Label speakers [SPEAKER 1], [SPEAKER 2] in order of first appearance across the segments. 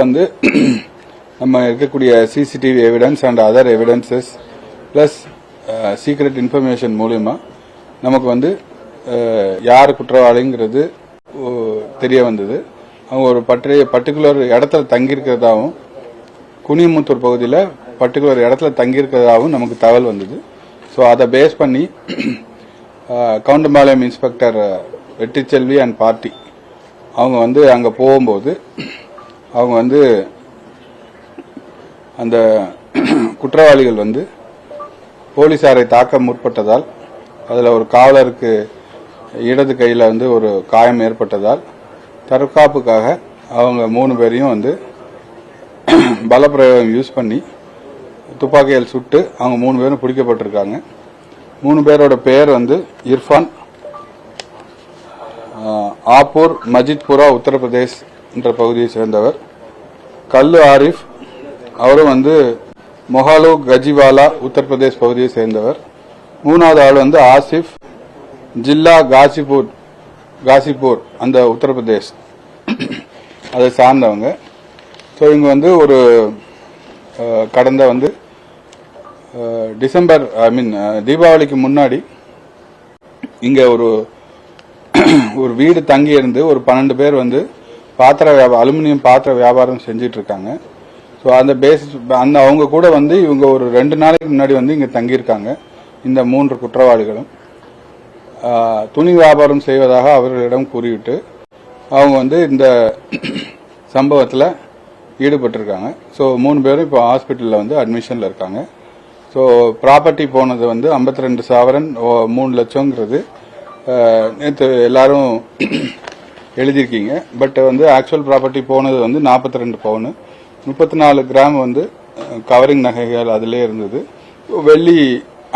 [SPEAKER 1] வந்து நம்ம இருக்கக்கூடிய CCTV evidence and other evidences plus secret information மூலிமா நமக்கு வந்து uh, யார் குற்றவாளிங்கிறது தெரிய வந்தது. அவங்க ஒரு பற்றிய பர்டிகுலர் இடத்துல தங்கியிருக்கிறதாகவும் குனிமுத்தூர் பகுதியில் பர்டிகுலர் இடத்துல தங்கியிருக்கிறதாகவும் நமக்கு தகவல் வந்தது. ஸோ அதை பேஸ் பண்ணி uh, கவுண்டம்பாளையம் இன்ஸ்பெக்டர் வெட்டிச்செல்வி வெற்றிச்செல்வி அண்ட் பார்ட்டி அவங்க வந்து அங்கே போகும்போது அவங்க வந்து அந்த குற்றவாளிகள் வந்து போலீசாரை தாக்க முற்பட்டதால் அதில் ஒரு காவலருக்கு இடது கையில் வந்து ஒரு காயம் ஏற்பட்டதால் தற்காப்புக்காக அவங்க மூணு பேரையும் வந்து பலப்பிரயோகம் யூஸ் பண்ணி துப்பாக்கியால் சுட்டு அவங்க மூணு பேரும் பிடிக்கப்பட்டிருக்காங்க. மூணு பேரோட பெயர் வந்து இர்ஃபான் ஆப்பூர் மஜித்புரா உத்தரப்பிரதேஷ் என்ற பகுதியை சேர்ந்தவர். கல்லு ஆரிஃப் அவரும் வந்து மொஹாலு கஜிவாலா உத்தரப்பிரதேஷ் பகுதியை சேர்ந்தவர். மூணாவது ஆள் வந்து ஆசிஃப் ஜில்லா காசிபூர் காசிபூர் அந்த உத்தரப்பிரதேஷ். அதை சார்ந்தவங்க. ஸோ இவங்க வந்து ஒரு கடந்த வந்து டிசம்பர் ஐ மீன் தீபாவளிக்கு முன்னாடி இங்கே ஒரு ஒரு வீடு தங்கி இருந்து ஒரு பன்னெண்டு பேர் வந்து பாத்திர வியாபாரம் அலுமினியம் பாத்திர வியாபாரம் செஞ்சுட்டு இருக்காங்க ஸோ அந்த பேசிஸ் அந்த அவங்க கூட வந்து இவங்க ஒரு ரெண்டு நாளைக்கு முன்னாடி வந்து இங்கே தங்கியிருக்காங்க. இந்த மூன்று குற்றவாளிகளும். துணி வியாபாரம் செய்வதாக அவர்களிடம் கூறிவிட்டு அவங்க வந்து இந்த சம்பவத்தில் ஈடுபட்டிருக்காங்க. ஸோ மூணு பேரும் இப்போ ஹாஸ்பிட்டலில் வந்து அட்மிஷனில் இருக்காங்க. ஸோ ப்ராப்பர்ட்டி போனது வந்து 52 ரெண்டு சாவரன் ஓ- மூணு லட்சங்கிறது. நேற்று எல்லாரும் எழுதியிருக்கீங்க. பட் வந்து ஆக்சுவல் ப்ராப்பர்ட்டி போனது வந்து 42 ரெண்டு பவுனு முப்பத்தி நாலு கிராம் வந்து கவரிங் நகைகள் அதிலே இருந்தது. வெள்ளி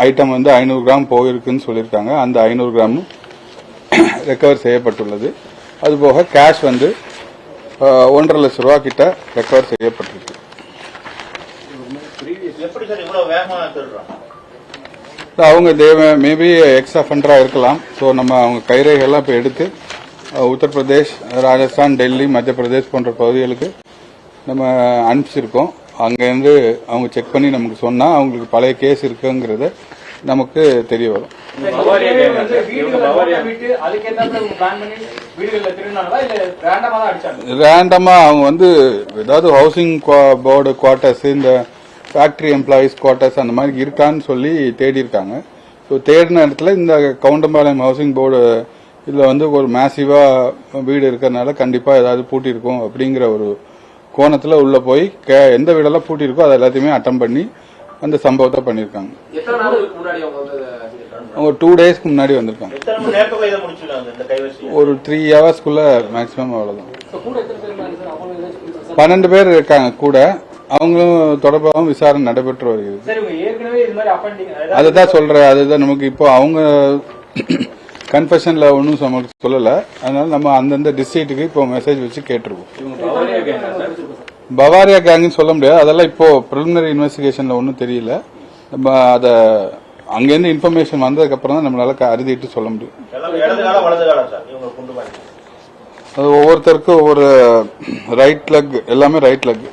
[SPEAKER 1] ஐட்டம் வந்து ஐநூறு கிராம் போயிருக்குன்னு சொல்லியிருக்காங்க. அந்த ஐநூறு கிராமும் ரெக்கவர் செய்யப்பட்டுள்ளது. அதுபோக கேஷ் வந்து ஒன்றரை லட்ச ரூபா கிட்ட ரெக்கவர் செய்யப்பட்டிருக்கு. அவங்க தேவை மேபி எக்ஸ் அஃபண்டராக இருக்கலாம். ஸோ நம்ம அவங்க கைரேகைகள்லாம் இப்போ எடுத்து உத்தரப்பிரதேஷ் ராஜஸ்தான் டெல்லி மத்திய பிரதேஷ் போன்ற பகுதிகளுக்கு நம்ம அனுப்பிச்சிருக்கோம். அங்கேருந்து அவங்க செக் பண்ணி நமக்கு சொன்னால் அவங்களுக்கு பழைய கேஸ் இருக்குங்கிறத நமக்கு தெரிய வரும். ரேண்டமா அவங்க வந்து ஏதாவது ஹவுசிங் போர்டு குவார்ட்டர்ஸ் இந்த ஃபேக்டரி எம்ப்ளாயீஸ் குவார்ட்டர்ஸ் அந்த மாதிரி இருக்கான்னு சொல்லி தேடி இருக்காங்க ஸோ தேடின இடத்துல இந்த கவுண்டம்பாளையம் ஹவுசிங் போர்டு இதில் வந்து ஒரு மேசிவா வீடு இருக்கிறதுனால கண்டிப்பாக ஏதாவது பூட்டியிருக்கும் அப்படிங்கிற ஒரு கோணத்தில் உள்ள போய் கே- எந்த வீடெல்லாம் பூட்டியிருக்கோ அதை எல்லாத்தையுமே அட்டம் பண்ணி அந்த சம்பவத்தை பண்ணியிருக்காங்க.
[SPEAKER 2] எத்தனை நாளுக்கு முன்னாடி அவங்க
[SPEAKER 1] டூ டேஸ்க்கு முன்னாடி வந்திருக்காங்க. ஒரு த்ரீ ஹவர்ஸ்க்குள்ள மேக்ஸிமம் அவ்வளோதான் பன்னெண்டு பேர் இருக்காங்க கூட. அவங்களும் தொடர்பாகவும் விசாரணை நடைபெற்று வருகிறது.
[SPEAKER 3] சரி இவங்க ஏற்கனவே இது மாதிரி அப்பண்டிங்
[SPEAKER 1] அதை தான் சொல்றேன். அதுதான் நமக்கு இப்போ அவங்க கன்ஃபெஷன்ல ஒன்றும் நம்மளுக்கு சொல்லல. அதனால நம்ம அந்தந்த டிஸ்ட்ரிக்ட்டுக்கு இப்போ மெசேஜ் வச்சு கேட்டிருக்கோம். பவாரியா கேங்னு சொல்ல முடியாது. அதெல்லாம் இப்போ ப்ரிலிமினரி இன்வெஸ்டிகேஷன்ல ஒன்றும் தெரியல. நம்ம அதை அங்கேருந்து இன்ஃபர்மேஷன் வந்ததுக்கு அப்புறம் தான் நம்மளால அறுதிட்டு சொல்ல முடியும். அது ஒவ்வொருத்தருக்கும் ஒவ்வொரு ரைட் லெக் எல்லாமே ரைட் லெக்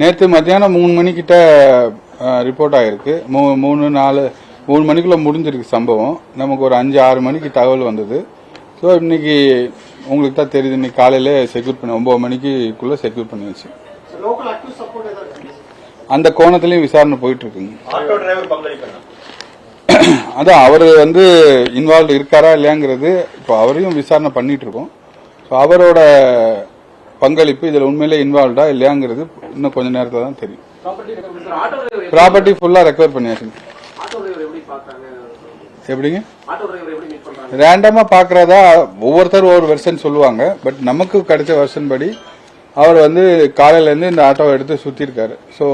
[SPEAKER 1] நேற்று மத்தியானம் மூணு மணிக்கிட்ட ரிப்போர்ட் ஆயிருக்கு. மூணு நாலு மூணு மணிக்குள்ள முடிஞ்சிருக்கு சம்பவம். நமக்கு ஒரு அஞ்சு ஆறு மணிக்கு தகவல் வந்தது. ஸோ இன்னைக்கு உங்களுக்கு தான் தெரியுது இன்னைக்கு காலையில செக்யூர் பண்ணி ஒன்பது மணிக்குள்ள செக்யூர் பண்ணியாச்சு. அந்த கோணத்திலையும் விசாரணை போயிட்டு இருக்குங்க அதான் அவர் வந்து இன்வால்வ் இருக்காரா இல்லையாங்கிறது இப்போ அவரையும் விசாரணை பண்ணிட்டு இருக்கோம் ஸோ அவரோட பங்களிப்பு இதில் உண்மையிலே இன்வால்வ்டா இல்லையாங்கிறது இன்னும் கொஞ்ச நேரத்தில் தான் தெரியும்.
[SPEAKER 3] ப்ராப்பர்ட்டி
[SPEAKER 1] ஃபுல்லாக ரெக்கவர் பண்ணியாச்சு எப்படிங்க?
[SPEAKER 2] ஆட்டோ டிரைவர் எப்படி மீட் பண்றாங்க?
[SPEAKER 1] ரேண்டமா பாக்குறதா ஒவ்வொருத்தரும் ஒரு வெர்ஷன் சொல்லுவாங்க. பட் நமக்கு கிடைச்ச வெர்ஷன் படி அவர் வந்து காலையில இருந்து இந்த ஆட்டோவை எடுத்து சுத்தி இருக்காரு ஸோ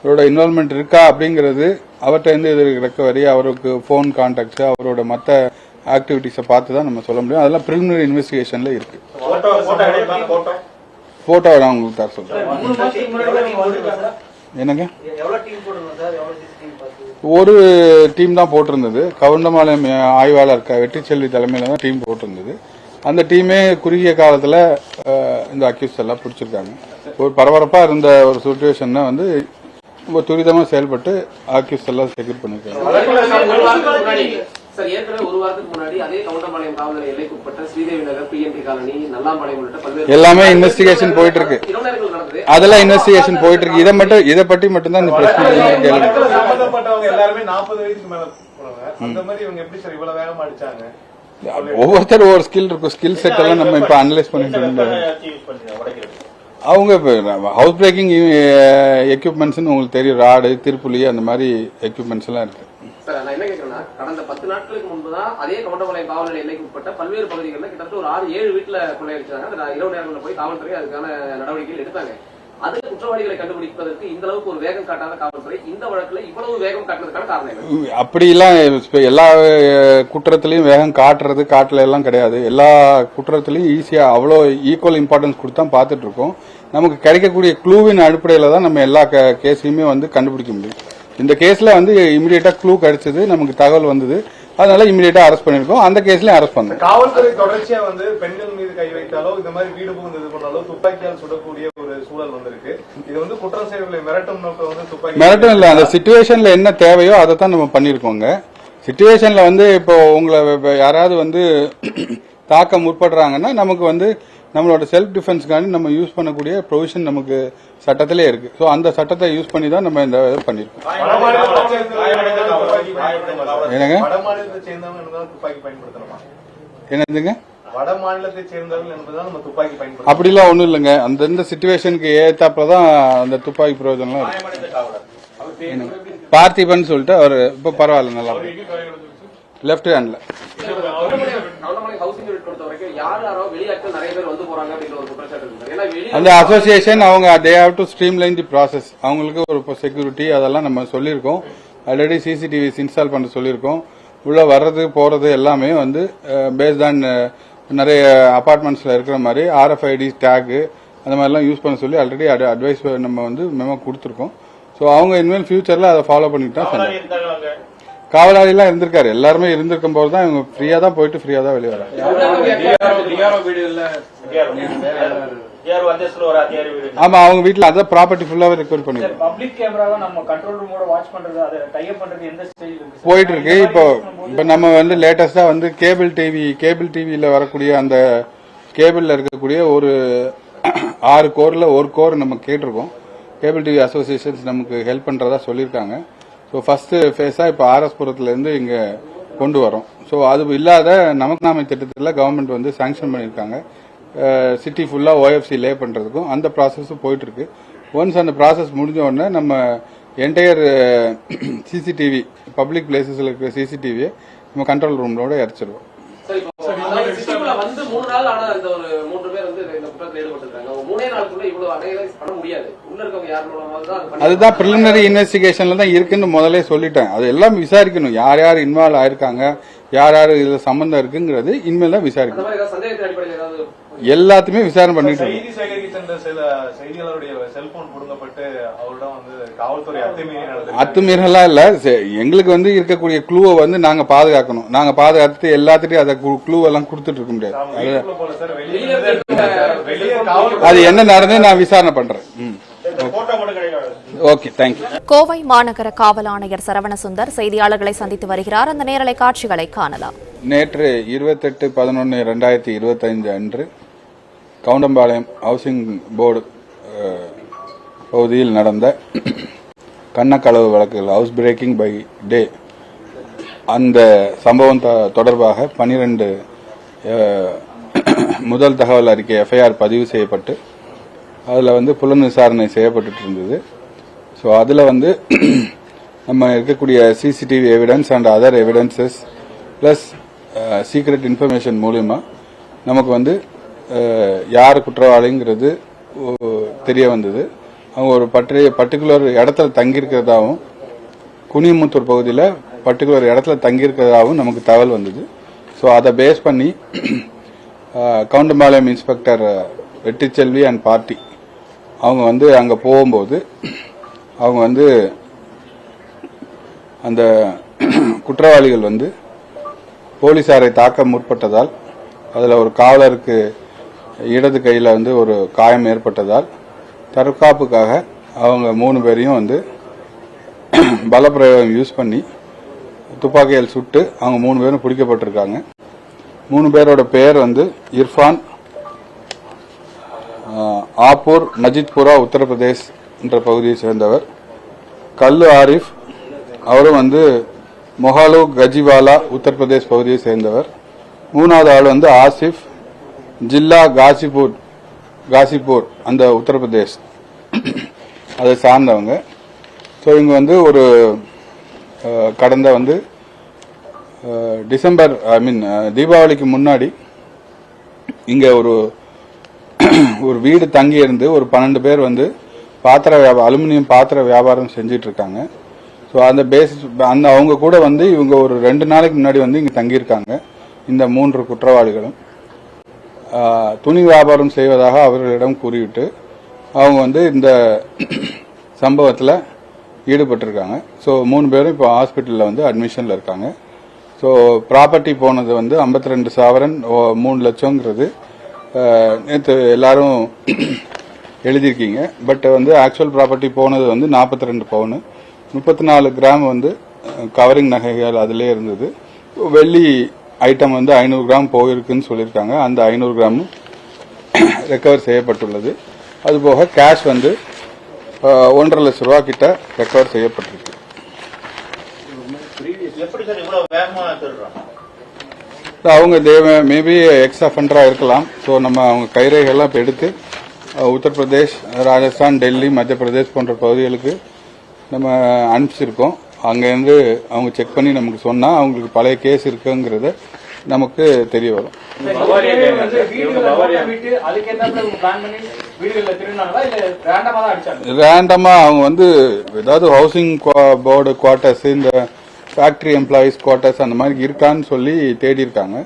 [SPEAKER 1] அவரோட இன்வால்மெண்ட் இருக்கா அப்படிங்கிறது அவர்கிட்ட இருந்து இது ரெக்கவரி அவருக்கு ஃபோன் கான்டாக்ட்ஸ் அவரோட மற்ற ஆக்டிவிட்டிஸை பார்த்து தான் நம்ம சொல்ல முடியும். அதெல்லாம் ப்ரிலிமினரி இன்வெஸ்டிகேஷன்ல இருக்கு.
[SPEAKER 4] போட்டோ போட்டோ எடுப்பாங்க போட்டோ
[SPEAKER 1] போட்டோ நான் உங்களுக்கு தர
[SPEAKER 3] வந்திருக்காங்க
[SPEAKER 1] என்னங்க
[SPEAKER 4] எவ்வளவு டீம் போடுங்க சார் எவ்வளவு சிசிடிவி பார்த்து
[SPEAKER 1] ஒரு டீம் தான் போட்டிருந்தது. கவுண்டமாலயம் ஆய்வாளர் வெற்றிச்செல்வி தலைமையில தான் டீம் போட்டிருந்தது. அந்த டீமே குறுகிய காலத்தில் இந்த அக்யூஸ் எல்லாம் பிடிச்சிருக்காங்க. ஒரு பரபரப்பாக இருந்த ஒரு சுச்சுவேஷன் வந்து ரொம்ப துரிதமாக செயல்பட்டு அக்யூஸ் எல்லாம் செக்யூர் பண்ணியிருக்காங்க
[SPEAKER 2] சார் ஏற்கனவே ஒரு வாரத்துக்கு முன்னாடி அதே கவுண்டம்பாளையம் காவல் நிலைய எல்லைக்குட்பட்ட Sridevi Nagar P N P colony Nallampalayam உள்ளிட்ட பல்வேறு
[SPEAKER 1] எல்லாமே இன்வெஸ்டிகேஷன் போயிட்டு இருக்கு அதெல்லாம் இன்வெஸ்டிகேஷன் போயிட்டு இருக்கு இதை மட்டும் இதை பற்றி மட்டும்தான் இந்த
[SPEAKER 5] வழக்குல சம்பந்தப்பட்டவங்க எல்லாருமே நாற்பது வயசுக்கு மேல அந்த மாதிரி இவங்க எப்படி சார் இவ்வளவு வேகமா அடிச்சாங்க?
[SPEAKER 1] ஒவ்வொருத்தர் ஒவ்வொரு ஸ்கில் இருக்கும் ஸ்கில் செட் எல்லாம் நம்ம இப்போ அனலைஸ் பண்ணிட்டு
[SPEAKER 4] உடைக்கிறது.
[SPEAKER 1] அவங்க ஹவுஸ் பிரேக்கிங் எக்யூப்மெண்ட்ஸ்னு உங்களுக்கு தெரியும். ராடு திருப்புலி அந்த மாதிரி எக்யூப்மெண்ட்ஸ் எல்லாம் இருக்கு.
[SPEAKER 2] நான் என்ன கேட்கறேன்னா கடந்த பத்து நாட்களுக்கு முன்பு தான் அதே கவுண்டம்பாளையம் காவல் நிலைய எல்லைக்கு உட்பட்ட பல்வேறு பகுதிகளில் கிட்டத்தட்ட ஒரு ஆறு ஏழு வீட்டுல கொள்ளையடிச்சாங்க. அந்த இரவு நேரங்களில் போய் காவல்துறை அதுக்கான நடவடிக்கைகள் எடுத்தாங்க. அது குற்றவாளிகளை கண்டுபிடிப்பதற்கு இந்த அளவுக்கு ஒரு வேகம் காட்டாத காவல்துறை இந்த வழக்குல இவ்வளவு வேகம் காட்டுறதுக்கான காரணம் என்ன
[SPEAKER 1] அப்படிலாம் எல்லா குற்றத்திலையும் வேகம் காட்டுறது காட்டல எல்லாம் கிடையாது. எல்லா குற்றத்திலையும் ஈஸியா அவ்வளோ ஈக்குவல் இம்பார்ட்டன்ஸ் கொடுத்தான் பார்த்துட்டு இருக்கோம். நமக்கு கிடைக்கக்கூடிய க்ளூவின் அடிப்படையில தான் நம்ம எல்லா கேஸையுமே வந்து கண்டுபிடிக்க முடியும். இந்த கேஸ்ல வந்து இமிடியேட்டா க்ளூ கிடைச்சது நமக்கு தகவல் வந்தது. அதனால இமிடியேட்டா அரெஸ்ட் பண்ணிருக்கோம் அந்த கேஸ்லயும் அரெஸ்ட் பண்ணோம்.
[SPEAKER 5] காவல்துறை தொடர்ச்சியா வந்து பெண்கள் மீது கை வைத்தாலோ இந்த மாதிரி வீடு புகுந்து இது பண்ணாலோ துப்பாக்கியால் சுடக்கூடிய ஒரு சூழல் வந்திருக்கு. இது வந்து குற்றம் செய்யவில்லை மிரட்டும் நோக்கம் வந்து துப்பாக்கி
[SPEAKER 1] மிரட்டும் இல்ல. அந்த சுச்சுவேஷன்ல என்ன தேவையோ அதை தான் நம்ம பண்ணிருக்கோங்க சுச்சுவேஷன்ல வந்து இப்போ உங்களை யாராவது வந்து தாக்க முற்படுறாங்கன்னா நமக்கு வந்து நம்மளோட செல்ஃப் டிஃபென்ஸ்க்காண்டி நம்ம யூஸ் பண்ணக்கூடிய ப்ரொவிஷன் நமக்கு சட்டத்திலே இருக்கு. ஸோ அந்த சட்டத்தை யூஸ் பண்ணி தான் நம்ம இந்த இதை பண்ணிருக்கோம்.
[SPEAKER 5] பயன்படுத்தணுமா?
[SPEAKER 1] என்னங்க? என்னதுங்க அப்படிலாம் ஒன்றும் இல்லைங்க. அந்தந்த சுச்சுவேஷனுக்கு ஏத்தாப்புல தான் அந்த துப்பாக்கி பிரயோஜனம்லாம் இருக்கு. பார்த்திபன் சொல்லிட்டு அவர் இப்போ பரவாயில்ல நல்லா லெஃப்ட் ஹேண்ட்ல
[SPEAKER 2] கவுண்டமலை ஹவுசிங் யூனிட் பொறுத்த வரைக்கும் யார் யாரோ வெளியாட்கள் நிறைய பேர் வந்து போறாங்க அப்படின்ற ஒரு குற்றச்சாட்டு இருக்கு ஏன்னா வெளியே
[SPEAKER 1] அந்த அசோசியேஷன் அவங்க they have to streamline the process அவங்களுக்கு ஒரு செக்யூரிட்டி அதெல்லாம் நம்ம சொல்லியிருக்கோம். ஆல்ரெடி சிசிடிவிஸ் இன்ஸ்டால் பண்ண சொல்லியிருக்கோம். உள்ள வர்றது போறது எல்லாமே வந்து பேஸ்ட் ஆன் நிறைய அபார்ட்மெண்ட்ஸ்ல இருக்கிற மாதிரி ஆர்எஃப்ஐடி டேக் அந்த மாதிரிலாம் யூஸ் பண்ண சொல்லி ஆல்ரெடி அட்வைஸ் நம்ம வந்து மெமோ கொடுத்துருக்கோம். ஸோ அவங்க இனிமேல் ஃபியூச்சர்ல அதை ஃபாலோ பண்ணிட்டு தான் காவலாளிலாம் இருந்திருக்காரு. எல்லாருமே இருந்திருக்கும் போது தான் இவங்க ஃப்ரீயா தான் போயிட்டு ஃப்ரீயா தான் வெளியே வராங்க. ஆமா அவங்க வீட்டுல அதான் ப்ராப்பர்ட்டி ஃபுல்லாவே ரெக்கார்ட் பண்ணிருக்கோம்
[SPEAKER 3] பப்ளிக் கேமராவை நம்ம கண்ட்ரோல் ரூமோட வாட்ச் பண்றது அதை டைப் பண்றது எந்த ஸ்டேஜ்ல இருக்கு sir?
[SPEAKER 1] போயிட்டு இருக்கு இப்போ இப்போ நம்ம வந்து லேட்டஸ்டா வந்து கேபிள் டிவி கேபிள் டிவியில வரக்கூடிய அந்த கேபிள்ல இருக்கக்கூடிய ஒரு ஆறு கோர்ல ஒரு கோர் நம்ம கேட்டிருக்கோம். கேபிள் டிவி அசோசியேஷன்ஸ் நமக்கு ஹெல்ப் பண்றதா சொல்லியிருக்காங்க. ஸோ ஃபர்ஸ்ட் ஃபேஸா இப்போ ஆர்எஸ் புரத்துல இருந்து இங்க கொண்டு வரோம். ஸோ அது இல்லாத நமக்கு நாமை திட்டத்தில் கவர்மெண்ட் வந்து சாங்ஷன் பண்ணியிருக்காங்க. சிட்டி ஃபுல்லாக ஓஎஃப்சி லே பண்ணுறதுக்கும் அந்த ப்ராசஸும் போயிட்டு இருக்கு ஒன்ஸ் அந்த ப்ராசஸ் முடிஞ்ச உடனே நம்ம என்டையர் சிசிடிவி பப்ளிக் பிளேசஸ்ல இருக்கிற சிசிடிவியை நம்ம கண்ட்ரோல் ரூம்லோட இறச்சிருவோம்
[SPEAKER 2] சரி, இப்போ அதாவது சிட்டிக்குள்ள வந்து மூணு நாள் ஆனா அந்த ஒரு மூன்று பேர் வந்து இந்த குற்றத்தில் ஈடுபட்டிருக்காங்க. மூணே நாளுக்குள்ள இவ்வளவு அனைவரும் பண்ண முடியாது.
[SPEAKER 1] அதுதான் ப்ரிலிமினரி இன்வெஸ்டிகேஷன்ல தான் இருக்குன்னு முதல்ல சொல்லிட்டேன். அது எல்லாம் விசாரிக்கணும். யார் யார் இன்வால்வ் ஆயிருக்காங்க? யார் யார் இதுல சம்பந்தம் இருக்குங்கிறது இனிமேல் தான் விசாரிக்கணும். எல்லாத்தையுமே விசாரணை பண்ணிட்டு.
[SPEAKER 5] செய்தி சென்ற சில செய்தியாளருடைய செல்போன் புடுங்கப்பட்டு அவரிடம் வந்து காவல்துறை அத்துமீறி நடந்தது
[SPEAKER 1] அத்துமீறலாம் இல்ல. எங்களுக்கு வந்து இருக்கக்கூடிய க்ளூவை வந்து நாங்க பாதுகாக்கணும். நாங்க பாதுகாத்து எல்லாத்துட்டையும் அதை க்ளூ எல்லாம் கொடுத்துட்டு இருக்க முடியாது. அது என்ன நடந்தது நான் விசாரணை பண்றேன் ம்.
[SPEAKER 4] இந்த போட்டோ மட்டும் கிடையாது
[SPEAKER 1] ஓகே தேங்க்யூ
[SPEAKER 6] கோவை மாநகர காவல் ஆணையர் சரவணசுந்தர் செய்தியாளர்களை சந்தித்து வருகிறார். அந்த நேரலை காட்சிகளை காணலாம்.
[SPEAKER 1] நேற்று இருபத்தெட்டு பதினொன்று ரெண்டாயிரத்தி இருபத்தைந்து அன்று கவுண்டம்பாளையம் ஹவுசிங் போர்டு பகுதியில் நடந்த கண்ணக்களவு வழக்குகள் ஹவுஸ் பிரேக்கிங் பை டே அந்த சம்பவம் தொடர்பாக பனிரெண்டு முதல் தகவல் அறிக்கை எஃப்ஐஆர் பதிவு செய்யப்பட்டு அதில் வந்து புலன் விசாரணை செய்யப்பட்டுட்டு இருந்தது. ஸோ அதில் வந்து நம்ம இருக்கக்கூடிய CCTV evidence and other evidences plus secret information மூலிமா நமக்கு வந்து uh, யார் குற்றவாளிங்கிறது தெரிய வந்தது. அவங்க ஒரு பற்றிய பர்டிகுலர் இடத்துல தங்கியிருக்கிறதாகவும் குனிமுத்தூர் பகுதியில் பர்டிகுலர் இடத்துல தங்கியிருக்கிறதாகவும் நமக்கு தகவல் வந்தது. ஸோ அதை பேஸ் பண்ணி uh, Goundampalayam inspector Vettiselvi and party அவங்க வந்து அங்கே போகும்போது அவங்க வந்து அந்த குற்றவாளிகள் வந்து போலீசாரை தாக்க முற்பட்டதால் அதில் ஒரு காவலருக்கு இடது கையில் வந்து ஒரு காயம் ஏற்பட்டதால் தற்காப்புக்காக அவங்க மூணு பேரையும் வந்து பலப்பிரயோகம் யூஸ் பண்ணி துப்பாக்கியால் சுட்டு அவங்க மூணு பேரும் பிடிக்கப்பட்டிருக்காங்க. மூணு பேரோட பெயர் வந்து இர்ஃபான் ஆப்பூர் நஜித்புரா உத்தரப்பிரதேஷ் என்ற பகுதியை சேர்ந்தவர். கல்லு ஆரிஃப் அவரும் வந்து மொஹாலு கஜிவாலா உத்தரப்பிரதேஷ் பகுதியை சேர்ந்தவர். மூணாவது ஆள் வந்து ஆசிஃப் ஜில்லா காசிபூர் காசிபூர் அந்த உத்தரப்பிரதேஷ். அதை சார்ந்தவங்க. ஸோ இவங்க வந்து ஒரு கடந்த வந்து டிசம்பர் ஐ மீன் தீபாவளிக்கு முன்னாடி இங்கே ஒரு ஒரு வீடு தங்கி இருந்து ஒரு பன்னெண்டு பேர் வந்து பாத்திர வியாபாரம் அலுமினியம் பாத்திர வியாபாரம் செஞ்சிட்டு இருக்காங்க ஸோ அந்த பேசிஸ் அந்த அவங்க கூட வந்து இவங்க ஒரு ரெண்டு நாளைக்கு முன்னாடி வந்து இங்கே தங்கியிருக்காங்க. இந்த மூன்று குற்றவாளிகளும். துணி வியாபாரம் செய்வதாக அவர்களிடம் கூறிவிட்டு அவங்க வந்து இந்த சம்பவத்தில் ஈடுபட்டிருக்காங்க. ஸோ மூணு பேரும் இப்போ ஹாஸ்பிட்டலில் வந்து அட்மிஷனில் இருக்காங்க. ஸோ ப்ராப்பர்ட்டி போனது வந்து 52 ரெண்டு சாவரன் ஓ- மூணு லட்சங்கிறது. நேற்று எல்லாரும் எழுதியிருக்கீங்க. பட் வந்து ஆக்சுவல் ப்ராப்பர்ட்டி போனது வந்து 42 ரெண்டு பவுனு. முப்பத்தி நாலு கிராம் வந்து கவரிங் நகைகள் அதிலே இருந்தது. வெள்ளி ஐட்டம் வந்து ஐநூறு கிராம் போயிருக்குன்னு சொல்லியிருக்காங்க. அந்த ஐநூறு கிராமும் ரெக்கவர் செய்யப்பட்டுள்ளது. அதுபோக கேஷ் வந்து ஒன்றரை லட்ச ரூபா கிட்ட ரெக்கவர் செய்யப்பட்டிருக்கு. அவங்க தேவ மேபி எக்ஸ் அஃபண்டரா இருக்கலாம். ஸோ நம்ம அவங்க கைரேகைகள்லாம் இப்போ எடுத்து உத்தரப்பிரதேஷ் ராஜஸ்தான் டெல்லி மத்திய பிரதேஷ் போன்ற பகுதிகளுக்கு நம்ம அனுப்பிச்சிருக்கோம். அங்கேருந்து அவங்க செக் பண்ணி நமக்கு சொன்னால் அவங்களுக்கு பழைய கேஸ் இருக்குங்கிறத நமக்கு தெரிய வரும்.
[SPEAKER 3] ரேண்டமா
[SPEAKER 1] அவங்க வந்து ஏதாவது ஹவுசிங் போர்டு குவார்ட்டர்ஸ் இந்த ஃபேக்டரி எம்ப்ளாயீஸ் குவார்ட்டர்ஸ் அந்த மாதிரி இருக்கான்னு சொல்லி தேடி இருக்காங்க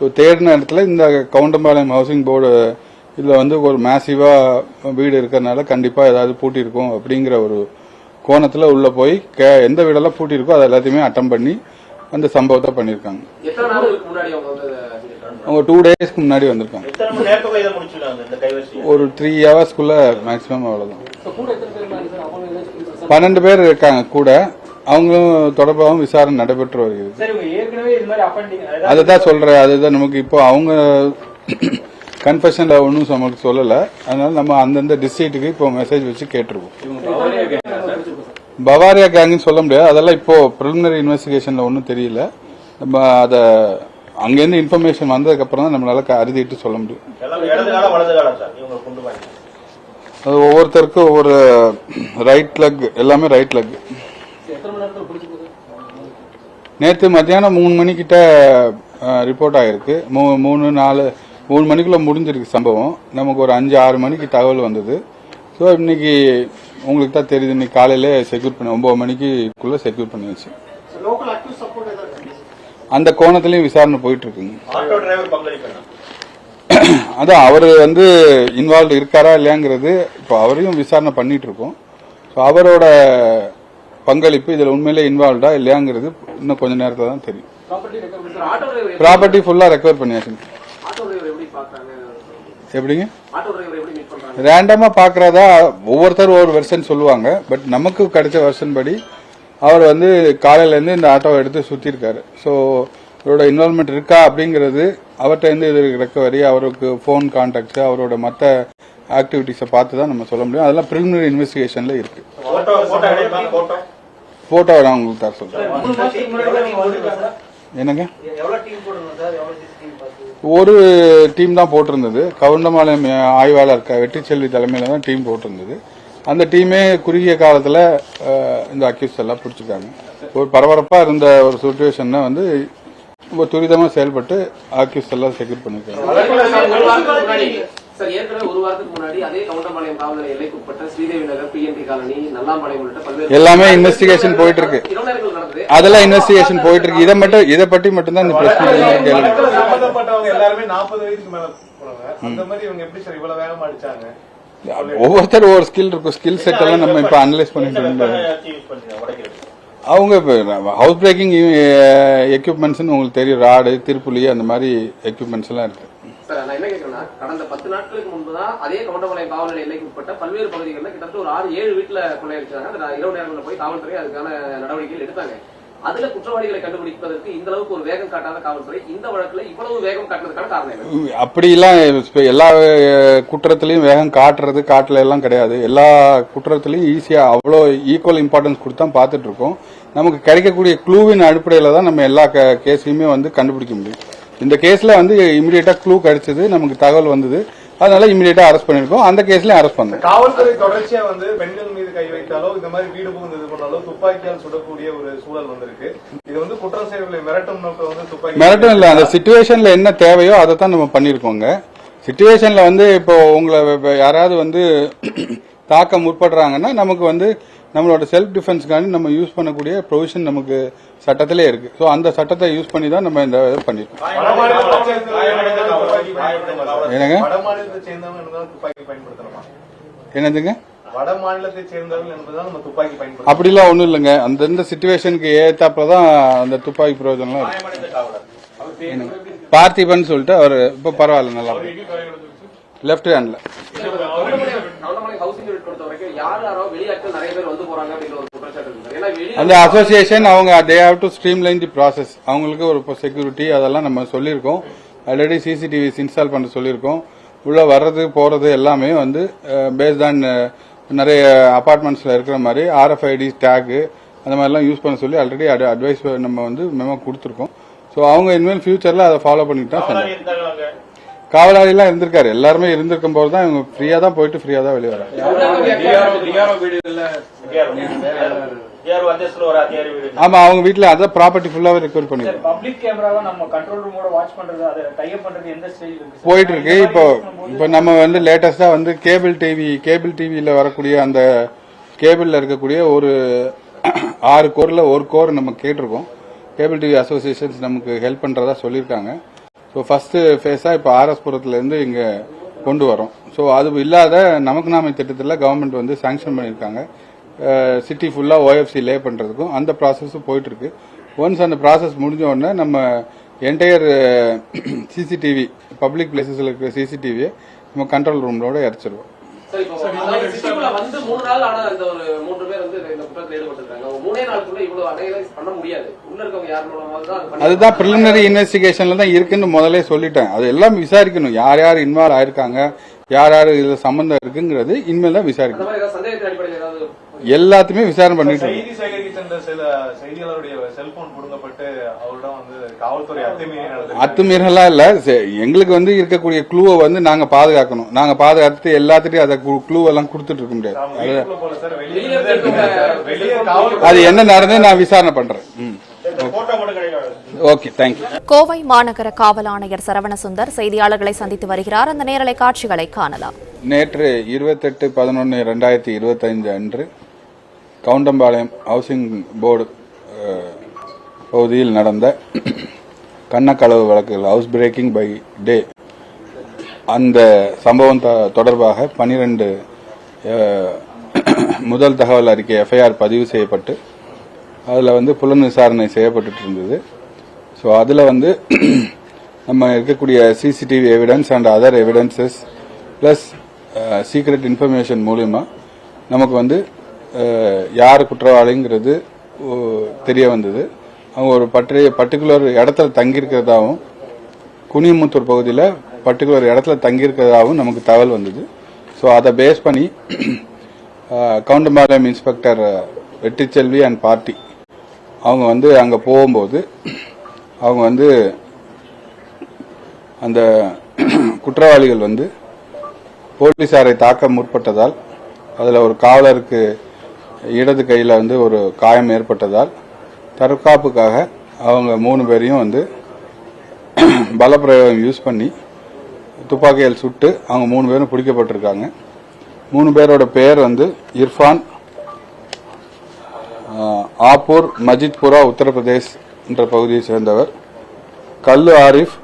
[SPEAKER 1] ஸோ தேடின இடத்துல இந்த கவுண்டம்பாளையம் ஹவுசிங் போர்டு இதில் வந்து ஒரு மேசிவா வீடு இருக்கிறதுனால கண்டிப்பா ஏதாவது பூட்டி இருக்கும் அப்படிங்கிற ஒரு கோணத்துல உள்ள போய் கே- எந்த வீடெல்லாம் பூட்டி இருக்கோ அது எல்லாத்தையுமே அட்டம் பண்ணி அந்த சம்பவத்தை பண்ணியிருக்காங்க.
[SPEAKER 2] எத்தனை நாளுக்கு முன்னாடி அவங்க
[SPEAKER 1] டூ டேஸ்க்கு முன்னாடி வந்திருக்காங்க. ஒரு த்ரீ ஹவர்ஸ்க்குள்ள மேக்ஸிமம் அவ்வளவுதான்.
[SPEAKER 3] கூட எத்தனை பேர் இருந்தாங்க சார்? அவங்க ஏதாச்சும்
[SPEAKER 1] பன்னெண்டு பேர் இருக்காங்க கூட. அவங்களும் தொடர்பாகவும் விசாரணை நடைபெற்று வருகிறது.
[SPEAKER 3] அப்பண்டிங்
[SPEAKER 1] அதுதான் சொல்றேன். அதுதான் நமக்கு இப்போ அவங்க கன்ஃபெஷன்ல ஒன்றும் நமக்கு சொல்லல. அதனால நம்ம அந்தந்த டிஸ்ட்ரிக்ட்டுக்கு இப்போ மெசேஜ் வச்சு கேட்டிருக்கோம். பவாரியா கேங்னு சொல்ல முடியாது. அதெல்லாம் இப்போ ப்ரிலிமினரி இன்வெஸ்டிகேஷன்ல ஒன்றும் தெரியல. நம்ம அதை அங்கேருந்து இன்ஃபர்மேஷன் வந்ததுக்கு அப்புறம் தான் நம்மளால அறுதிட்டு சொல்ல முடியும். அது ஒவ்வொருத்தருக்கும் ஒவ்வொரு ரைட் லெக் எல்லாமே ரைட் லெக் நேற்று மத்தியானம் மூணு மணிக்கிட்ட ரிப்போர்ட் ஆயிருக்கு. மூ- மூணு நாலு மூணு மணிக்குள்ள முடிஞ்சிருக்கு சம்பவம். நமக்கு ஒரு அஞ்சு ஆறு மணிக்கு தகவல் வந்தது. ஸோ இன்னைக்கு உங்களுக்கு தான் தெரியுது இன்னைக்கு காலையில செக்யூர் பண்ணி ஒன்பது மணிக்குள்ள செக்யூர் பண்ணியாச்சு. அந்த கோணத்திலையும் விசாரணை போயிட்டு இருக்குங்க அதான் அவர் வந்து இன்வால்வ் இருக்காரா இல்லையாங்கிறது இப்போ அவரையும் விசாரணை பண்ணிட்டு இருக்கோம் ஸோ அவரோட பங்களிப்பு இதில் உண்மையிலே இன்வால்வ்டா இல்லையாங்கிறது இன்னும் கொஞ்ச நேரத்தில் தான் தெரியும்.
[SPEAKER 3] ப்ராப்பர்ட்டி
[SPEAKER 1] ஃபுல்லாக ரெக்கவர் பண்ணியாச்சு எப்படிங்க?
[SPEAKER 2] ஆட்டோ டிரைவர் எப்படி மீட் பண்றாங்க?
[SPEAKER 1] ரேண்டமா பாக்குறதா ஒவ்வொருத்தர் ஒரு வெர்ஷன் சொல்லுவாங்க. பட் நமக்கு கிடைச்ச வெர்ஷன் படி அவர் வந்து காலையில இருந்து இந்த ஆட்டோவை எடுத்து சுத்தி இருக்காரு ஸோ இவரோட இன்வால்மெண்ட் இருக்கா அப்படிங்கிறது அவர்கிட்ட இருந்து இது ரெக்கவரி அவருக்கு ஃபோன் கான்டாக்ட்ஸ் அவரோட மற்ற ஆக்டிவிட்டிஸை பார்த்து தான் நம்ம சொல்ல முடியும். அதெல்லாம் ப்ரிலிமினரி இன்வெஸ்டிகேஷன்ல இருக்கு.
[SPEAKER 4] போட்டோ போட்டோ எடுப்பாங்க போட்டோ
[SPEAKER 1] போட்டோ நான் உங்களுக்கு தர
[SPEAKER 3] வந்திருக்காங்க
[SPEAKER 1] என்னங்க
[SPEAKER 4] எவ்வளவு டீம் போடணும் சார் எவ்வளவு டீம் பார்த்து
[SPEAKER 1] ஒரு டீம் தான் போட்டிருந்தது. கவுண்டமாலயம் ஆய்வாளர் வெற்றிச்செல்வி தலைமையில தான் டீம் போட்டிருந்தது. அந்த டீமே குறுகிய காலத்தில் இந்த அக்யூஸ் எல்லாம் பிடிச்சிருக்காங்க ஒரு பரபரப்பாக இருந்த ஒரு சுச்சுவேஷன் வந்து ரொம்ப துரிதமாக செயல்பட்டு அக்யூஸ் எல்லாம் செக்யூர் பண்ணியிருக்காங்க
[SPEAKER 2] சார், ஏற்கனவே ஒரு வாரத்துக்கு முன்னாடி அதே கவுண்டம்பாளையம் காவல் நிலைய எல்லைக்குட்பட்ட Sridevi Nagar P N T colony Nallampalayam உள்ளிட்ட பல்வேறு
[SPEAKER 1] எல்லாமே இன்வெஸ்டிகேஷன் போயிட்டு இருக்கு. அதெல்லாம் இன்வெஸ்டிகேஷன் போயிட்டு இருக்கு. இதை மட்டும் இதை பற்றி மட்டும்தான் இந்த பிரச்சனை
[SPEAKER 5] சம்பந்தப்பட்டவங்க எல்லாருமே நாற்பது வயதுக்கு மேல அந்த மாதிரி இவங்க எப்படி சார் இவ்வளவு வேகமா அடிச்சாங்க?
[SPEAKER 1] ஒவ்வொருத்தர் ஒவ்வொரு ஸ்கில் இருக்கும் ஸ்கில் செட் எல்லாம் நம்ம இப்ப அனலைஸ் பண்ணிட்டு இருந்தோம். அவங்க இப்போ ஹவுஸ் பிரேக்கிங் எக்யூப்மெண்ட்ஸ்னு உங்களுக்கு தெரியும். ராடு திருப்புலி அந்த மாதிரி எக்யூப்மெண்ட்ஸ் எல்லாம் இருக்கு.
[SPEAKER 2] சார் நான் என்ன கேட்கறேன்னா கடந்த பத்து நாட்களுக்கு முன்பு தான் அதே கவுண்டமலை காவல்நிலை எல்லைக்கு உட்பட்ட பல்வேறு பகுதிகளில் கிட்டத்தட்ட ஒரு ஆறு ஏழு வீட்டுல கொள்ளையடிச்சாங்க அந்த இரவு நேரங்களில் போய் காவல்துறை அதுக்கான நடவடிக்கைகள் எடுத்தாங்க. அதுல குற்றவாளிகளை கண்டுபிடிப்பதற்கு இந்த அளவுக்கு ஒரு வேகம் காட்டாத காவல்துறை இந்த வழக்குல இவ்வளவு வேகம் காட்டுறதுக்கான காரணம் அப்படி
[SPEAKER 1] அப்படிலாம் எல்லா குற்றத்திலையும் வேகம் காட்டுறது காட்டல எல்லாம் கிடையாது. எல்லா குற்றத்திலையும் ஈஸியா அவ்வளோ ஈக்குவல் இம்பார்ட்டன்ஸ் கொடுத்து தான் பார்த்துட்டு இருக்கோம். நமக்கு கிடைக்கக்கூடிய க்ளூவின் அடிப்படையில் தான் நம்ம எல்லா கேஸையுமே வந்து கண்டுபிடிக்க முடியும். இந்த கேஸ்ல வந்து இமிடியேட்டா க்ளூ கிடைச்சது நமக்கு தகவல் வந்தது. அதனால இமிடியேட்டா அரெஸ்ட் பண்ணிருக்கோம் அந்த கேஸ்லயும் அரெஸ்ட் பண்ணோம்.
[SPEAKER 5] காவல்துறை தொடர்ச்சியா வந்து பெண்கள் மீது கை வைத்தாலோ இந்த மாதிரி வீடு புகுந்து இது பண்ணாலோ துப்பாக்கியால் சுடக்கூடிய ஒரு சூழல் வந்திருக்கு. இது வந்து குற்றம் செய்யவில்லை மிரட்டும் நோக்கம் வந்து துப்பாக்கி
[SPEAKER 1] மிரட்டும் இல்ல. அந்த சுச்சுவேஷன்ல என்ன தேவையோ அதை தான் நம்ம பண்ணிருக்கோங்க சுச்சுவேஷன்ல வந்து இப்போ உங்களை யாராவது வந்து தாக்க முற்படுறாங்கன்னா நமக்கு வந்து நம்மளோட செல்ஃப் டிஃபென்ஸ்க்காண்டி நம்ம யூஸ் பண்ணக்கூடிய ப்ரொவிஷன் நமக்கு சட்டத்திலே இருக்கு. ஸோ அந்த சட்டத்தை யூஸ் பண்ணி தான் நம்ம இந்த இதை பண்ணிருக்கோம் என்னங்க? என்னதுங்க? அப்படிலாம் ஒண்ணும் இல்லைங்க. அந்தந்த சுச்சுவேஷனுக்கு ஏத்தாப்புல தான் அந்த துப்பாக்கி பிரயோஜனம்லாம் இருக்கு. பார்த்திபன் சொல்லிட்டு அவர் இப்போ பரவாயில்ல நல்லா லெஃப்ட் ஹேண்ட்ல
[SPEAKER 2] யார் யாரோ வெளியாட்கள் நிறைய பேர் வந்து போறாங்க அப்படின்ற ஒரு குற்றச்சாட்டு இருக்கு ஏன்னா வெளியே
[SPEAKER 1] அந்த அசோசியேஷன் அவங்க they have to streamline the process அவங்களுக்கு ஒரு செக்யூரிட்டி அதெல்லாம் நம்ம சொல்லியிருக்கோம். ஆல்ரெடி சிசிடிவிஸ் இன்ஸ்டால் பண்ண சொல்லியிருக்கோம். உள்ள வர்றது போறது எல்லாமே வந்து பேஸ்ட் ஆன் நிறைய அபார்ட்மெண்ட்ஸ்ல இருக்கிற மாதிரி ஆர்எஃப்ஐடி டேக் அந்த மாதிரிலாம் யூஸ் பண்ண சொல்லி ஆல்ரெடி அட்வைஸ் நம்ம வந்து மெமோ கொடுத்துருக்கோம். ஸோ அவங்க இனிமேல் ஃபியூச்சர்ல அதை ஃபாலோ பண்ணிட்டு காவலாளிலாம் இருந்திருக்காரு. எல்லாருமே இருந்திருக்கும் போது தான் இவங்க ஃப்ரீயா தான் போயிட்டு ஃப்ரீயா தான் வெளியே வராங்க. ஆமா அவங்க வீட்டுல அதான் ப்ராப்பர்ட்டி ஃபுல்லாவே ரெக்கவர் பண்ணிருக்கோம்
[SPEAKER 3] அதை
[SPEAKER 1] போயிட்டு இருக்கு. இப்போ இப்போ நம்ம வந்து லேட்டஸ்டா வந்து கேபிள் டிவி கேபிள் டிவியில வரக்கூடிய அந்த கேபிள்ல இருக்கக்கூடிய ஒரு ஆறு கோர்ல ஒரு கோர் நம்ம கேட்டிருக்கோம். கேபிள் டிவி அசோசியேஷன்ஸ் நமக்கு ஹெல்ப் பண்றதா சொல்லியிருக்காங்க. ஸோ ஃபர்ஸ்ட் ஃபேஸாக இப்போ ஆர்எஸ் புரத்துலேருந்து இங்கே கொண்டு வரோம். ஸோ அது இல்லாத நமக்கு நாமை திட்டத்தில் கவர்மெண்ட் வந்து சாங்ஷன் பண்ணியிருக்காங்க. சிட்டி ஃபுல்லாக ஓஎஃப்சி லே பண்ணுறதுக்கும் அந்த ப்ராசஸும் போயிட்டுருக்கு. ஒன்ஸ் அந்த ப்ராசஸ் முடிஞ்ச உடனே நம்ம என்டையர் சிசிடிவி பப்ளிக் பிளேசஸில் இருக்கிற சிசிடிவியை நம்ம கண்ட்ரோல் ரூம்லோட இறச்சிருவோம்.
[SPEAKER 2] சரி இப்போ வந்து மூணு நாள் ஆன அந்த ஒரு மூன்று பேர் வந்து இந்த குற்றத்தில் ஈடுபட்டிருக்காங்க. மூணே நாளுக்குள்ள இவ்வளவு அடையாளம் பண்ண முடியாது. உள்ள இருக்கவங்க யார் மூலமா தான் அது பண்ணி-
[SPEAKER 1] அதுதான் ப்ரிலிமினரி இன்வெஸ்டிகேஷன்ல தான் இருக்குன்னு முதல்ல சொல்லிட்டேன். அது எல்லாம் விசாரிக்கணும். யார் யார் இன்வால்வ் ஆயிருக்காங்க? யார் யார் இதுல சம்பந்தம் இருக்குங்கிறது இனிமேல் தான் விசாரிக்கணும். எல்லாத்தையுமே விசாரணை பண்ணிட்டு.
[SPEAKER 5] செய்தி சென்ற சில செய்தியாளருடைய செல்போன் புடுங்கப்பட்டு அவரிடம் வந்து காவல்துறை அத்துமீறி நடந்தது
[SPEAKER 1] அத்துமீறலாம் இல்ல. சே- எங்களுக்கு வந்து இருக்கக்கூடிய க்ளூவை வந்து நாங்க பாதுகாக்கணும். நாங்க பாதுகாத்துட்டு எல்லாத்துட்டையும் அதை க்ளூ எல்லாம் கொடுத்துட்டு இருக்க முடியாது. அது- என்ன நடந்தது நான் விசாரணை பண்றேன். ம்.
[SPEAKER 4] இந்த போட்டோ மட்டும் கிடையாது.
[SPEAKER 1] ஓகே தேங்க்யூ
[SPEAKER 6] கோவை மாநகர காவல் ஆணையர் சரவணசுந்தர் செய்தியாளர்களை சந்தித்து வருகிறார். அந்த நேரலை காட்சிகளை காணலாம்.
[SPEAKER 1] நேற்று இருபத்தெட்டு பதினொன்று ரெண்டாயிரத்தி இருபத்தைந்து அன்று கவுண்டம்பாளையம் ஹவுசிங் போர்டு பகுதியில் நடந்த கண்ணக்களவு வழக்குகள் ஹவுஸ் பிரேக்கிங் பை டே அந்த சம்பவம் தொடர்பாக பனிரெண்டு முதல் தகவல் அறிக்கை எஃப்ஐஆர் பதிவு செய்யப்பட்டு அதில் வந்து புலன் விசாரணை செய்யப்பட்டுட்டு இருந்தது ஸோ அதில் வந்து நம்ம இருக்கக்கூடிய CCTV evidence and other evidences plus secret information மூலிமா நமக்கு வந்து யார் குற்றவாளிங்கிறது தெரிய வந்தது. அவங்க ஒரு பற்றிய பர்டிகுலர் இடத்துல தங்கியிருக்கிறதாகவும் குனியமுத்தூர் பகுதியில் பர்டிகுலர் இடத்துல தங்கியிருக்கிறதாகவும் நமக்கு தகவல் வந்தது. ஸோ அதை பேஸ் பண்ணி Goundampalayam inspector Vetriselvi and party அவங்க வந்து அங்கே போகும்போது அவங்க வந்து அந்த குற்றவாளிகள் வந்து போலீஸாரை தாக்க முற்பட்டதால் அதில் ஒரு காவலருக்கு இடது கையில் வந்து ஒரு காயம் ஏற்பட்டதால் தற்காப்புக்காக அவங்க மூணு பேரையும் வந்து பலப்பிரயோகம் யூஸ் பண்ணி துப்பாக்கியால் சுட்டு அவங்க மூணு பேரும் பிடிக்கப்பட்டிருக்காங்க. மூணு பேரோட பெயர் வந்து இர்ஃபான் ஆப்பூர் மஜித்புரா உத்தரப்பிரதேஷ் என்ற பகுதியை சேர்ந்தவர். கல்லு ஆரிஃப்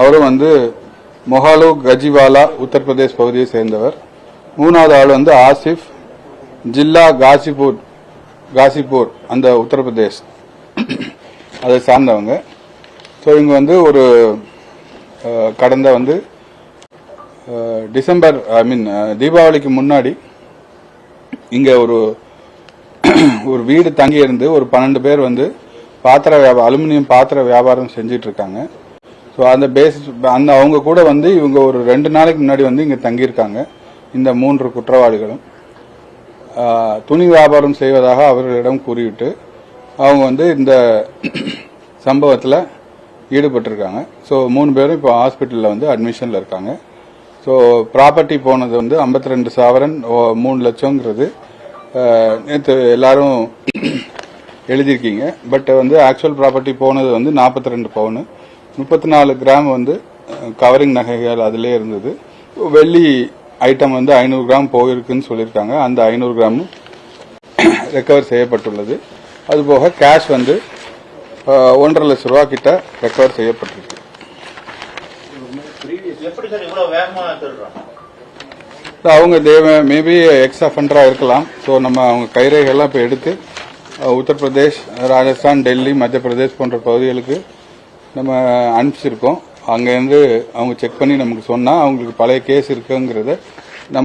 [SPEAKER 1] அவரும் வந்து மொஹாலு கஜிவாலா உத்தரப்பிரதேஷ் பகுதியை சேர்ந்தவர். மூணாவது ஆள் வந்து ஆசிஃப் ஜில்லா காசிபூர் காசிப்பூர் அந்த உத்தரப்பிரதேஷ். அதை சார்ந்தவங்க. ஸோ இவங்க வந்து ஒரு கடந்த வந்து டிசம்பர் ஐ மீன் தீபாவளிக்கு முன்னாடி இங்கே ஒரு ஒரு வீடு தங்கியிருந்து ஒரு பன்னெண்டு பேர் வந்து பாத்திர வியாபாரம் அலுமினியம் பாத்திர வியாபாரம் செஞ்சிட்டு இருக்காங்க. ஸோ அந்த பேஸ் அந்த அவங்க கூட வந்து இவங்க ஒரு ரெண்டு நாளைக்கு முன்னாடி வந்து இங்கே தங்கியிருக்காங்க. இந்த மூன்று குற்றவாளிகளும். துணி வியாபாரம் செய்வதாக அவர்களிடம் கூறிவிட்டு அவங்க வந்து இந்த சம்பவத்தில் ஈடுபட்டிருக்காங்க. ஸோ மூணு பேரும் இப்போ ஹாஸ்பிட்டலில் வந்து அட்மிஷனில் இருக்காங்க. ஸோ ப்ராப்பர்ட்டி போனது வந்து 52 ரெண்டு சாவரன் ஓ- மூணு லட்சங்கிறது நேற்று எல்லாரும் எழுதியிருக்கீங்க. பட் வந்து ஆக்சுவல் ப்ராப்பர்ட்டி போனது வந்து 42 ரெண்டு பவுனு. முப்பத்தி நாலு கிராம் வந்து கவரிங் நகைகள் அதிலே இருந்தது. வெள்ளி ஐட்டம் வந்து ஐநூறு கிராம் போயிருக்குன்னு சொல்லியிருக்காங்க. அந்த ஐநூறு கிராமும் ரெக்கவர் செய்யப்பட்டுள்ளது. அதுபோக கேஷ் வந்து ஒன்றரை லட்ச ரூபா கிட்ட ரெக்கவர் செய்யப்பட்டிருக்கு. அவங்க தேவ மேபி எக்ஸ் அஃபண்டராக இருக்கலாம். ஸோ நம்ம அவங்க கைரேகைகள்லாம் இப்போ எடுத்து உத்தரப்பிரதேஷ் ராஜஸ்தான் டெல்லி மத்திய பிரதேஷ் போன்ற பகுதிகளுக்கு நம்ம அனுப்பிச்சிருக்கோம். அங்கேருந்து அவங்க செக் பண்ணி நமக்கு சொன்னால் அவங்களுக்கு பழைய கேஸ் இருக்குங்கிறத